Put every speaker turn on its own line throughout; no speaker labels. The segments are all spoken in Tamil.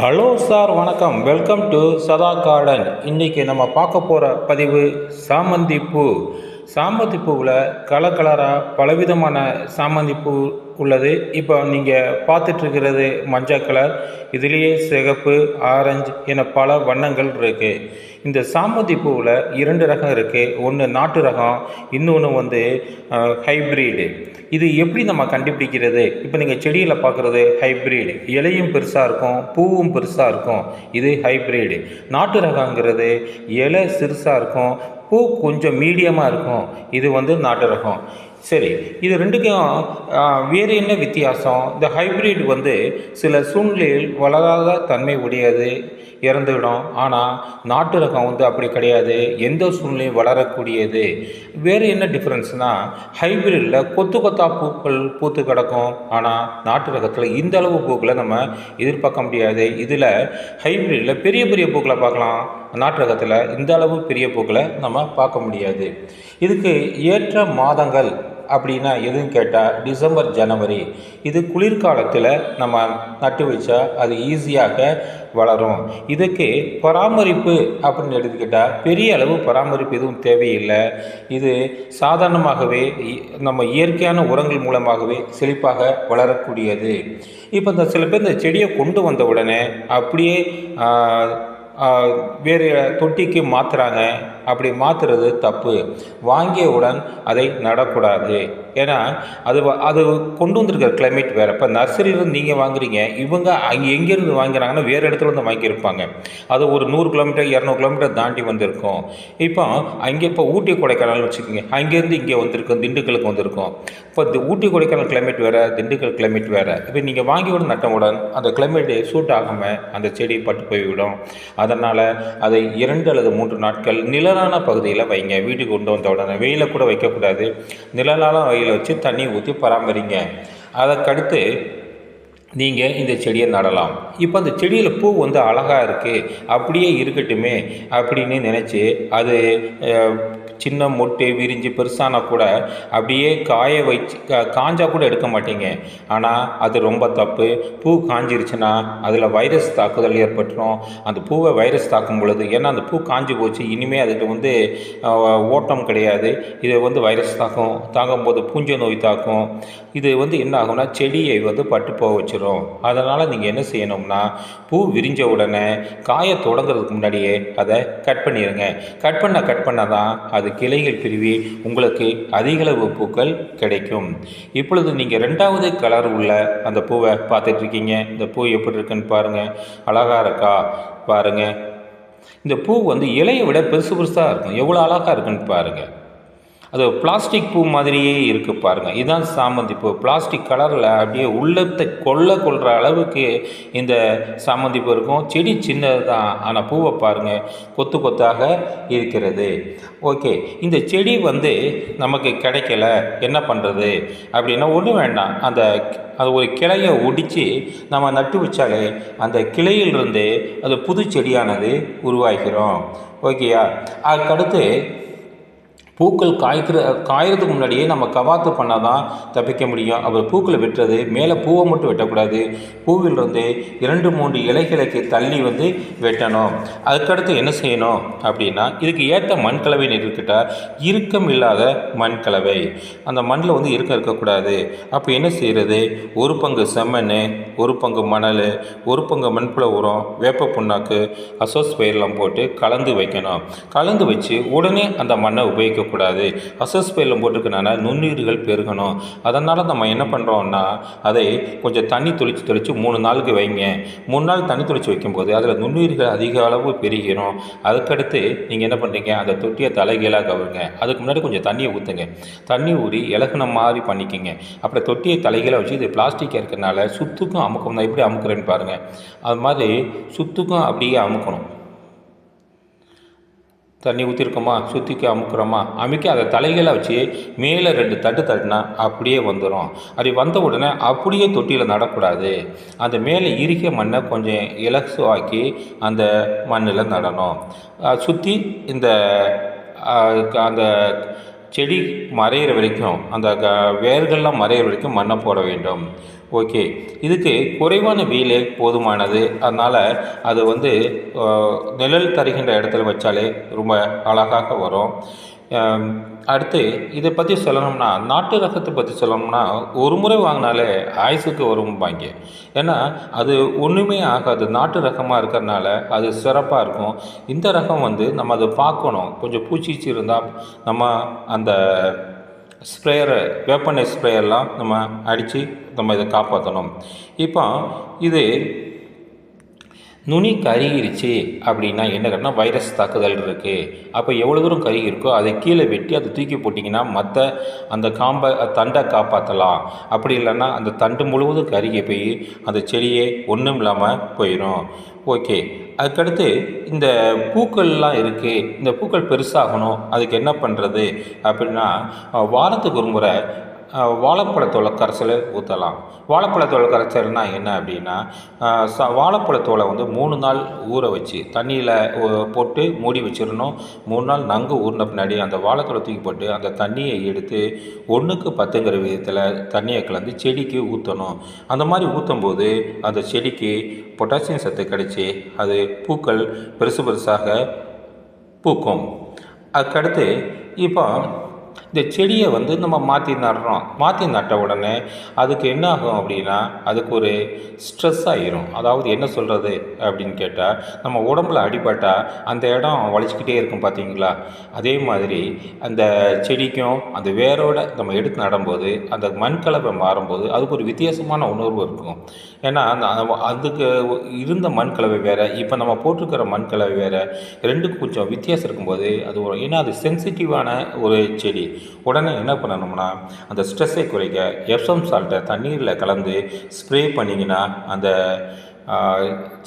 ஹலோ சார் வணக்கம். வெல்கம் டு சதா கார்டன் இன்றைக்கி நம்ம பார்க்க போகிற பதிவு சாமந்தி பூ சாமந்தி பூவில் கலர் கலராக பலவிதமான சாமந்தி பூ உள்ளது. இப்போ நீங்கள் பார்த்துட்ருக்கிறது மஞ்சள் கலர். இதுலேயே சிகப்பு ஆரஞ்சு என பல வண்ணங்கள் இருக்குது இந்த சாமந்தி பூவில் இரண்டு ரகம் இருக்குது ஒன்று நாட்டு ரகம் இன்னொன்று வந்து ஹைப்ரீடு இது எப்படி நம்ம கண்டுபிடிக்கிறது? இப்போ நீங்கள் செடியில் பார்க்குறது ஹைப்ரீடு இலையும் பெருசாக இருக்கும் பூவும் பெருசாக இருக்கும். இது ஹைப்ரீடு நாட்டு ரகங்கிறது இலை சிறுசாக இருக்கும் பூ கொஞ்சம் மீடியமாக இருக்கும். இது வந்து நாட்டு ரகம். சரி இது ரெண்டுக்கும் வேறு என்ன வித்தியாசம்? இந்த ஹைப்ரிட் வந்து சில சூழ்நிலையில் வளராத தன்மை உடையது இறந்துவிடும். ஆனால் நாட்டு ரகம் வந்து அப்படி கிடையாது. எந்த சூழ்நிலையும் வளரக்கூடியது. வேறு என்ன டிஃப்ரென்ஸ்னால் ஹைப்ரிடில் கொத்து கொத்தா பூக்கள் பூத்து கிடக்கும். ஆனால் நாட்டு ரகத்தில் இந்த அளவு பூக்களை நம்ம எதிர்பார்க்க முடியாது. இதில் ஹைப்ரிடில் பெரிய பெரிய பூக்களை பார்க்கலாம். நாட்டு ரகத்தில் இந்த அளவு பெரிய பூக்களை நம்ம பார்க்க முடியாது. இதுக்கு ஏற்ற மாதங்கள் அப்படின்னா எதுன்னு கேட்டால் டிசம்பர் ஜனவரி. இது குளிர்காலத்தில் நம்ம நட்டு வச்சா அது ஈஸியாக வளரும். இதுக்கு பராமரிப்பு அப்படின்னு எடுத்துக்கிட்டால் பெரிய அளவு பராமரிப்பு எதுவும் தேவையில்லை. இது சாதாரணமாகவே இ- நம்ம இயற்கையான உரங்கள் மூலமாகவே செழிப்பாக வளரக்கூடியது. இப்போ இந்த சில பேர் இந்த செடியை கொண்டு வந்த உடனே அப்படியே வேறு தொட்டிக்கு மாற்றுறாங்க அப்படி மாற்றுறது தப்பு. வாங்கியவுடன் அதை நடக்கூடாது. ஏன்னா அது அது கொண்டு வந்திருக்கிற கிளைமேட் வேறு. இப்போ நர்சரியிலேருந்து நீங்கள் வாங்குறீங்க இவங்க அங்கே எங்கேருந்து வாங்குறாங்கன்னா வேறு இடத்துல இருந்து வாங்கியிருப்பாங்க. அது ஒரு நூறு கிலோமீட்டர் இரநூறு கிலோமீட்டர் தாண்டி வந்திருக்கும். இப்போ அங்கே இப்போ ஊட்டி கொடைக்கானல் வச்சுக்கோங்க. அங்கேருந்து இங்கே வந்திருக்கும் திண்டுக்கலுக்கு வந்திருக்கும். இப்போ இந்த ஊட்டி கொடைக்கானல் கிளைமேட் வேறு திண்டுக்கல் கிளைமேட் வேறு. இப்போ நீங்கள் வாங்கிவிட நட்டவுடன் அந்த கிளைமேட் சூட் ஆகாமல் அந்த செடி பட்டு போய்விடும். அதனால் அதை இரண்டு அல்லது மூன்று நாட்கள் நிழலான பகுதியில் வைங்க. வீட்டுக்கு கொண்டு வந்த உடனே வெயிலில் கூட வைக்கக்கூடாது. நிழலான வகையில் வச்சு தண்ணி ஊற்றி பராமரிங்க. அதற்கடுத்து நீங்கள் இந்த செடியை நடலாம். இப்போ அந்த செடியில் பூ வந்து அழகாக இருக்குது அப்படியே இருக்கட்டுமே அப்படின்னு நினச்சி அது சின்ன மொட்டு விரிஞ்சு பெருசானா கூட அப்படியே காய வச்சு கா- காஞ்சா கூட எடுக்க மாட்டீங்க. ஆனால் அது ரொம்ப தப்பு. பூ காஞ்சிருச்சுன்னா அதில் வைரஸ் தாக்குதல் ஏற்பட்டுரும். அந்த பூவை வைரஸ் தாக்கும் பொழுது ஏன்னா அந்த பூ காஞ்சி போச்சு. இனிமேல் அதுக்கு வந்து ஓட்டம் கிடையாது. இதை வந்து வைரஸ் தாக்கும் தாங்கும்போது பூஞ்சை நோய் தாக்கும். இது வந்து என்ன ஆகும்னா செடியை வந்து பட்டு போக வச்சிரும். அதனால் நீங்கள் என்ன செய்யணும்னா பூ விரிஞ்ச உடனே காய தொடங்குறதுக்கு முன்னாடியே அதை கட் பண்ணிடுங்க கட் பண்ண கட் பண்ண தான் அது கிளைகள் பிரிவி உங்களுக்கு அதிகளவு பூக்கள் கிடைக்கும். இப்பொழுது நீங்கள் ரெண்டாவது கலர் உள்ள அந்த பூவை பார்த்துட்டு இருக்கீங்க இந்த பூ எப்படி இருக்குன்னு பாருங்கள் அழகாக இருக்கா? பாருங்கள் இந்த பூ வந்து இலையை விட பெருசு பெருசாக இருக்கும். எவ்வளோ அழகாக இருக்குன்னு பாருங்கள் அது பிளாஸ்டிக் பூ மாதிரியே இருக்குது பாருங்கள் இதுதான் சாமந்தி பூ. பிளாஸ்டிக் கலரில் அப்படியே உள்ளத்தை கொள்ள கொள்கிற அளவுக்கு இந்த சாமந்தி பூ இருக்கும். செடி சின்னது தான் ஆனால் பூவை பாருங்கள் கொத்து கொத்தாக இருக்கிறது. ஓகே. இந்த செடி வந்து நமக்கு கிடைக்கல. என்ன பண்ணுறது அப்படின்னா ஒன்றும் வேண்டாம். அந்த அது ஒரு கிளையை ஒடித்து நம்ம நட்டு வச்சாலே அந்த கிளையிலிருந்து அது புது செடியானது உருவாகிறோம். ஓகேயா? அதுக்கடுத்து பூக்கள் காய்க்கிற காயறதுக்கு முன்னாடியே நம்ம கவாத்து பண்ணால் தான் தப்பிக்க முடியும். அப்புறம் பூக்களை வெட்டுறது மேலே பூவை மட்டும் வெட்டக்கூடாது. பூவில் இருந்து இரண்டு மூன்று இலைகளுக்கு தள்ளி வந்து வெட்டணும். அதுக்கடுத்து என்ன செய்யணும் அப்படின்னா இதுக்கு ஏற்ற மண் கலவைன்னு இருக்கிட்டால் இறுக்கம் இல்லாத மண் கலவை அந்த மண்ணில் வந்து இறுக்கம் இருக்கக்கூடாது. அப்போ என்ன செய்கிறது ஒரு பங்கு செம்மண் ஒரு பங்கு மணல் ஒரு பங்கு மண்புல உரம் வேப்ப புண்ணாக்கு அசோஸ்பயிரெலாம் போட்டு கலந்து வைக்கணும். கலந்து வச்சு உடனே அந்த மண்ணை உபயோகிக்கக்கூடாது அசோஸ்பயிரில் போட்டுக்கனால நுண்ணுயிர்கள் பெருகணும். அதனால் நம்ம என்ன பண்ணுறோம்னா அதை கொஞ்சம் தண்ணி தொளிச்சு தொளிச்சு மூணு நாளுக்கு வைங்க. மூணு நாள் தண்ணி தொளிச்சு வைக்கும்போது அதில் நுண்ணுயிர்கள் அதிக அளவு பெருகிரும். அதுக்கடுத்து நீங்கள் என்ன பண்ணுறீங்க அந்த தொட்டியை தலைகீழாக கவுங்க அதுக்கு முன்னாடி கொஞ்சம் தண்ணியை ஊற்றுங்க தண்ணி ஊறி இலகுன மாதிரி பண்ணிக்கோங்க. அப்புறம் தொட்டியை தலைகீழாக வச்சு இது பிளாஸ்டிக் இருக்கிறனால சுத்துக்கும் அமுக்கம். தான் எப்படி அமுக்குறேன்னு பாருங்கள் அது மாதிரி சுத்துக்கும் அப்படியே அமுக்கணும். தண்ணி ஊற்றிருக்கோமா சுற்றிக்கு அமுக்குறோமா? அமுக்கி அதை தலைகீழாக வச்சு மேலே ரெண்டு தட்டு தட்டினா அப்படியே வந்துடும் அப்படி வந்த உடனே அப்படியே தொட்டியில் நடக்கூடாது. அந்த மேலே இறுகிய மண்ணை கொஞ்சம் இலசுவாக்கி அந்த மண்ணில் நடணும். சுற்றி இந்த அந்த செடி மறையிற வரைக்கும் அந்த க வேர்கள்லாம் மறையிற வரைக்கும் மண்ணை போட வேண்டும். ஓகே. இதுக்கு குறைவான வீலே போதுமானது. அதனால் அது வந்து நிழல் தருகின்ற இடத்துல வச்சாலே ரொம்ப அழகாக வரும். அடுத்து இதை பற்றி சொல்லணும்னா நாட்டு ரகத்தை பற்றி சொல்லணும்னா ஒரு முறை வாங்கினாலே ஆயுசுக்கு வரும்பாங்க ஏன்னா அது ஒன்றுமே ஆகாது. நாட்டு ரகமாக இருக்கிறனால அது சிறப்பாக இருக்கும். இந்த ரகம் வந்து நம்ம அதை பார்க்கணும். கொஞ்சம் பூச்சிச்சு இருந்தால் நம்ம அந்த ஸ்ப்ரேயரை வேப்பனை ஸ்ப்ரேயர்லாம் நம்ம அடித்து நம்ம இதை காப்பாற்றணும் இப்போ இது நுனி கருகிருச்சு அப்படின்னா என்ன கட்டணும் வைரஸ் தாக்குதல் இருக்குது அப்போ எவ்வளோ தூரம் கருகி இருக்கோ அதை கீழே வெட்டி அதை தூக்கி போட்டிங்கன்னா மற்ற அந்த காம்பை தண்டை காப்பாற்றலாம் அப்படி இல்லைன்னா அந்த தண்டு முழுவதும் கருகி போய் அந்த செடியே ஒன்றும் இல்லாமல் போயிடும் ஓகே. அதுக்கடுத்து இந்த பூக்கள்லாம் இருக்குது இந்த பூக்கள் பெருசாகணும். அதுக்கு என்ன பண்ணுறது அப்படின்னா வாரத்துக்கு ஒரு முறை வாழைப்பழத்தோலை கரைசல் ஊற்றலாம் வாழைப்பழத்தோலை கரைசல்னா என்ன அப்படின்னா அஹ், ச வாழைப்பழத்தோலை வந்து மூணு நாள் ஊற வச்சு தண்ணியில் போட்டு மூடி வச்சிடணும். மூணு நாள் நங்கு ஊறின பின்னாடி அந்த வாழைத்தோலை தூக்கி போட்டு அந்த தண்ணியை எடுத்து ஒன்றுக்கு பத்துங்கிற விதத்தில் தண்ணியை கலந்து செடிக்கு ஊற்றணும் அந்த மாதிரி ஊற்றும் போது அந்த செடிக்கு பொட்டாசியம் சத்து கிடைச்சி அது பூக்கள் பெருசு பெருசாக பூக்கும். அதுக்கடுத்து இப்போ இந்த செடியை வந்து நம்ம மாற்றி நடுறோம். மாற்றி நட்ட உடனே அதுக்கு என்ன ஆகும் அப்படின்னா அதுக்கு ஒரு ஸ்ட்ரெஸ் ஆகிரும் அதாவது என்ன சொல்கிறது அப்படின்னு கேட்டால் நம்ம உடம்புல அடிபட்டால் அந்த இடம் வலிச்சுக்கிட்டே இருக்கும் பார்த்தீங்களா அதே மாதிரி அந்த செடிக்கும் அந்த வேரோட நம்ம எடுத்து நடும்போது அந்த மண் கலவை மாறும்போது அதுக்கு ஒரு வித்தியாசமான உணர்வு இருக்கும். ஏன்னா அந்த அதுக்கு இருந்த மண் கலவை வேறு இப்போ நம்ம போட்டிருக்கிற மண் கலவை வேறு ரெண்டுக்கும் கொஞ்சம் வித்தியாசம் இருக்கும்போது அது ஒரு ஏன்னா அது சென்சிட்டிவான ஒரு செடி. உடனே என்ன பண்ணணும்னா அந்த ஸ்ட்ரெஸ்ஸை குறைக்க எப்சம் சால்ட்டை தண்ணீரில் கலந்து ஸ்ப்ரே பண்ணிங்கன்னா அந்த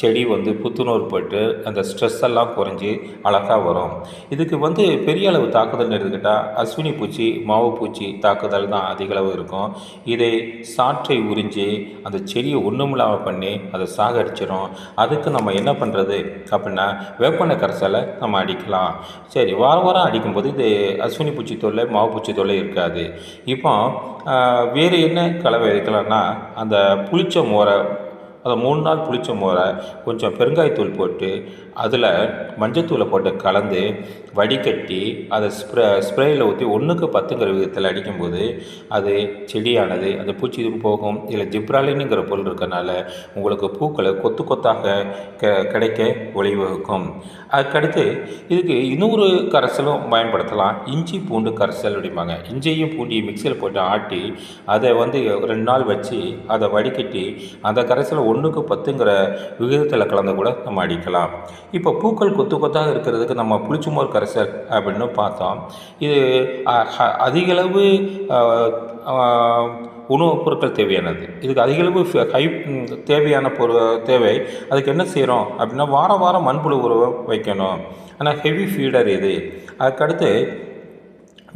செடி வந்து புத்துணர்வு பட்டு அந்த ஸ்ட்ரெஸ் எல்லாம் குறைஞ்சி அழகாக வரும். இதுக்கு வந்து பெரிய அளவு தாக்குதல்னு எடுத்துக்கிட்டால் அஸ்வினி பூச்சி மாவு பூச்சி தாக்குதல் தான் அதிக அளவு இருக்கும். இதை சாற்றை உறிஞ்சி அந்த செடியை ஒன்றுமில்லாமல் பண்ணி அதை சாகடிச்சிடும் அதுக்கு நம்ம என்ன பண்ணுறது அப்படின்னா வேப்பெண்ணெய் கரைசலை நம்ம அடிக்கலாம். சரி வாரம் வாரம் அடிக்கும்போது இது அஸ்வினி பூச்சி தொல்லை மாவு பூச்சி தொல்லை இருக்காது. இப்போ வேறு என்ன கலவை வைக்கலாம்னா அந்த புளிச்ச மோரை அதை மூணு நாள் புளிச்ச மோரை கொஞ்சம் பெருங்காயத்தூள் போட்டு அதில் மஞ்சத்தூளை போட்டு கலந்து வடிகட்டி அதை ஸ்ப்ரே ஸ்ப்ரேயில் ஊற்றி ஒன்றுக்கு பத்துங்கிற விதத்தில் அடிக்கும்போது அது செடியானது அந்த பூச்சி போகும். இதில் ஜிப்ராலினுங்கிற பொருள் இருக்கனால உங்களுக்கு பூக்களை கொத்து கொத்தாக க கிடைக்க வழிவகுக்கும். அதுக்கடுத்து இதுக்கு இன்னொரு கரைசலும் பயன்படுத்தலாம். இஞ்சி பூண்டு கரைசல் அப்படிம்பாங்க. இஞ்சியும் பூண்டியும் மிக்சியில் போட்டு ஆட்டி அதை வந்து ரெண்டு நாள் வச்சு அதை வடிகட்டி அந்த கரைசலை ஒன்றுக்கு பத்துங்கிற விகிதத்தில் கலந்து கூட நம்ம அடிக்கலாம். இப்போ பூக்கள் கொத்து கொத்தாக இருக்கிறதுக்கு நம்ம புளிச்சுமோர் கரைசல் அப்படின்னு பார்த்தோம் இது அதிகளவு உணவுப் பொருட்கள் தேவையானது. இதுக்கு அதிகளவு ஹை தேவையான பொரு தேவை. அதுக்கு என்ன செய்கிறோம் அப்படின்னா வாரம் வாரம் மண்புழு உரம் வைக்கணும். ஆனால் ஹெவி ஃபீடர் இது. அதுக்கடுத்து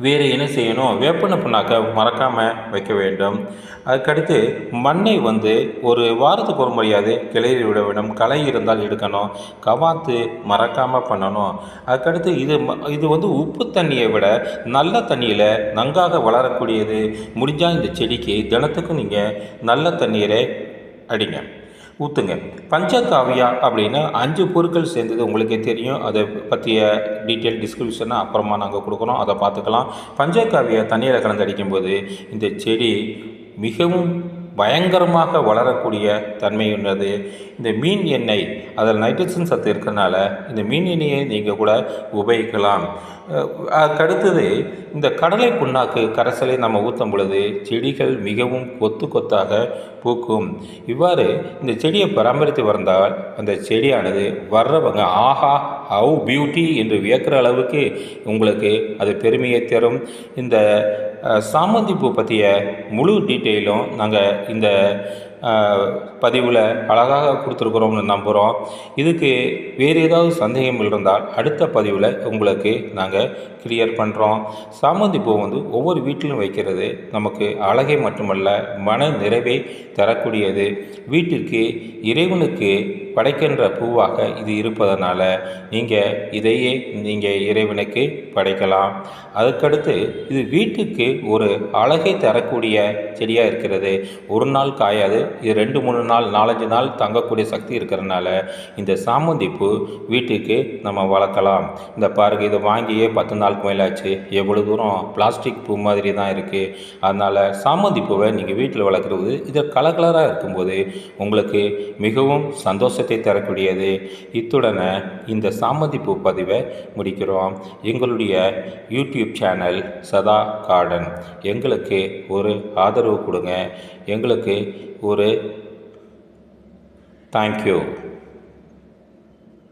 வேறு என்ன செய்யணும்? வேப்பன புண்ணாக்க மறக்காமல் வைக்க வேண்டும். அதுக்கடுத்து மண்ணை வந்து ஒரு வாரத்துக்கு ஒரு முறையாவது கிளறி விட வேண்டும். களை இருந்தால் எடுக்கணும். கவாத்து மறக்காமல் பண்ணணும். அதுக்கடுத்து இது ம- இது வந்து உப்பு தண்ணியை விட நல்ல தண்ணியில் நன்காக வளரக்கூடியது. முடிஞ்சால் இந்த செடிக்கு தினத்துக்கும் நீங்கள் நல்ல தண்ணீரை அடிங்க. ஊற்றுங்க பஞ்சகாவியா அப்படின்னா அஞ்சு பொருட்கள் சேர்ந்தது உங்களுக்கே தெரியும். அதை பற்றிய டீட்டெயில் டிஸ்கிரிப்ஷனை அப்புறமா நாங்கள் கொடுக்குறோம் அதை பார்த்துக்கலாம். பஞ்சகாவியா தண்ணீரை கலந்து அடிக்கும்போது இந்த செடி மிகவும் பயங்கரமாக வளரக்கூடிய தன்மையுள்ளது. இந்த மீன் எண்ணெய் அதில் நைட்ரஜன் சத்து இருக்கிறனால இந்த மீன் எண்ணெயை நீங்கள் கூட உபயோகிக்கலாம். அதுக்கடுத்தது இந்த கடலை புண்ணாக்கு கரைசலை நம்ம ஊற்றும் பொழுது செடிகள் மிகவும் கொத்து கொத்தாக பூக்கும். இவ்வாறு இந்த செடியை பராமரித்து வந்தால் அந்த செடியானது வர்றவங்க ஆஹா ஹவு பியூட்டி என்று வியக்கிற அளவுக்கு உங்களுக்கு அது பெருமையை தரும். இந்த சாமந்தி பூ பற்றிய முழு டீட்டெயிலும் நாங்கள் இந்த பதிவில் அழகாக கொடுத்துருக்குறோம்னு நம்புகிறோம் இதுக்கு வேறு ஏதாவது சந்தேகம் இருந்தால் அடுத்த பதிவில் உங்களுக்கு நாங்கள் கிளியர் பண்ணுறோம் சாமந்தி பூ வந்து ஒவ்வொரு வீட்டிலும் வைக்கிறது நமக்கு அழகை மட்டுமல்ல மன நிறைவை தரக்கூடியது. வீட்டிற்கு இறைவனுக்கு படைக்கின்ற பூவாக இது இருப்பதனால நீங்கள் இதையே நீங்கள் இறைவனுக்கு படைக்கலாம். அதுக்கடுத்து இது வீட்டுக்கு ஒரு அழகை தரக்கூடிய செடியாக இருக்கிறது. ஒரு நாள் காயாது இது ரெண்டு மூணு நாள் நாலஞ்சு நாள் தங்கக்கூடிய சக்தி இருக்கிறதுனால இந்த சாமந்தி பூ வீட்டுக்கு நம்ம வளர்க்கலாம். இந்த பாருங்க இதை வாங்கியே பத்து நாளுக்கு மேலாச்சு. எவ்வளோ தூரம் பிளாஸ்டிக் பூ மாதிரி தான் இருக்குது அதனால் சாமந்தி பூவை நீங்கள் வீட்டில் வளர்க்குறது இது கலர் கலராக இருக்கும்போது உங்களுக்கு மிகவும் சந்தோஷத்தை தரக்கூடியது. இத்துடனே இந்த சாமந்தி பதிவை முடிக்கிறோம். எங்களுடைய யூடியூப் சேனல் சதா கார்டன். எங்களுக்கு ஒரு ஆதரவு கொடுங்க. எங்களுக்கு ஒரு தேங்க்யூ